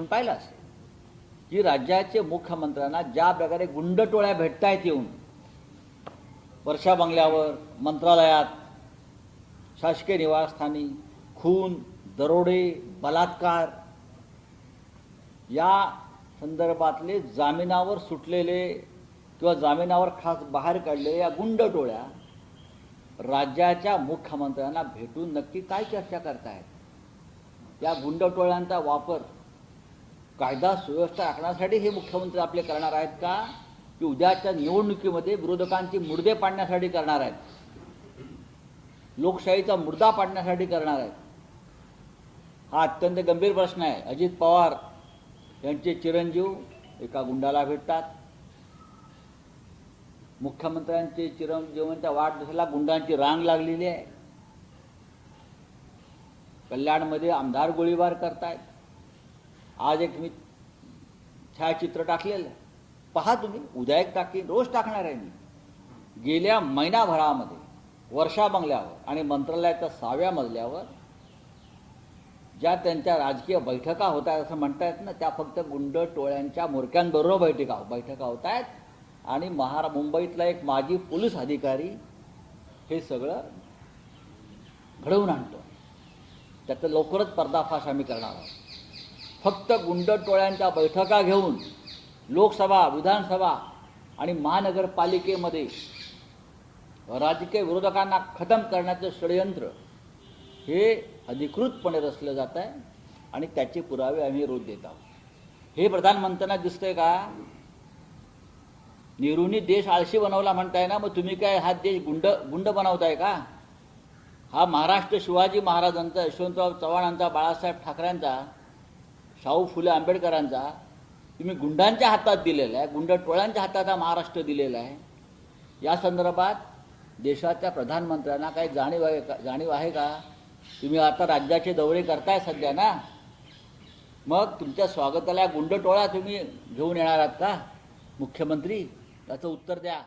आपण पाहिलं असेल की राज्याचे मुख्यमंत्र्यांना ज्या प्रकारे गुंडटोळ्या भेटतायत येऊन वर्षा बंगल्यावर मंत्रालयात शासकीय निवासस्थानी खून दरोडे बलात्कार या संदर्भातले जामिनावर सुटलेले किंवा जामिनावर खास बाहेर काढलेल्या या गुंडटोळ्या राज्याच्या मुख्यमंत्र्यांना भेटून नक्की काय चर्चा करतायत? या गुंडटोळ्यांचा वापर कायदा सुव्यवस्था राखण्यासाठी हे मुख्यमंत्री आपले करणार आहेत का? की उद्याच्या निवडणुकीमध्ये विरोधकांची मुर्दे पाडण्यासाठी करणार आहेत? लोकशाहीचा मुर्दा पाडण्यासाठी करणार आहेत? हा अत्यंत गंभीर प्रश्न आहे. अजित पवार यांचे चिरंजीव एका गुंडाला भेटतात. मुख्यमंत्र्यांचे चिरंजीवांच्या वाढदिवसाला गुंडांची रांग लागलेली आहे. कल्याणमध्ये आमदार गोळीबार करतायत. आज एक मी छायाचित्र टाकलेलं आहे. पहा तुम्ही उद्या एक टाकी रोज टाकणार आहे मी. गेल्या महिनाभरामध्ये वर्षा बंगल्यावर आणि मंत्रालयाच्या सहाव्या मजल्यावर ज्या त्यांच्या राजकीय बैठका होत आहेत असं म्हणतायत ना त्या फक्त गुंड टोळ्यांच्या मुरक्यांबरोबर बैठका हो-, बैठका होत आहेत आणि महारा मुंबईतला एक माजी पोलीस अधिकारी हे सगळं घडवून आणतो. त्याचा लवकरच पर्दाफाश आम्ही करणार आहोत. फक्त गुंडटोळ्यांच्या बैठका घेऊन लोकसभा विधानसभा आणि महानगरपालिकेमध्ये राजकीय विरोधकांना खतम करण्याचं षडयंत्र हे अधिकृतपणे रचलं जात आहे आणि त्याचे पुरावे आम्ही रोज देत आहोत. हे प्रधानमंत्र्यांना दिसतंय का? नेहरूंनी देश आळशी बनवला म्हणताय ना मग तुम्ही काय हा देश गुंड गुंड बनवताय का? हा महाराष्ट्र शिवाजी महाराजांचा यशवंतराव चव्हाणांचा बाळासाहेब ठाकरेंचा शाहू फुले आंबेडकरांचा तुम्ही गुंडांच्या हातात दिलेला आहे गुंड टोळ्यांच्या हातात हा महाराष्ट्र दिलेला आहे. या संदर्भात देशाच्या प्रधानमंत्र्यांना काही जाणीव आहे का जाणीव आहे का? तुम्ही आता राज्याचे दौरे करताय सध्या ना? मग तुमच्या स्वागताला गुंड टोळा तुम्ही घेऊन येणार आहात का? मुख्यमंत्री त्याचं उत्तर द्या.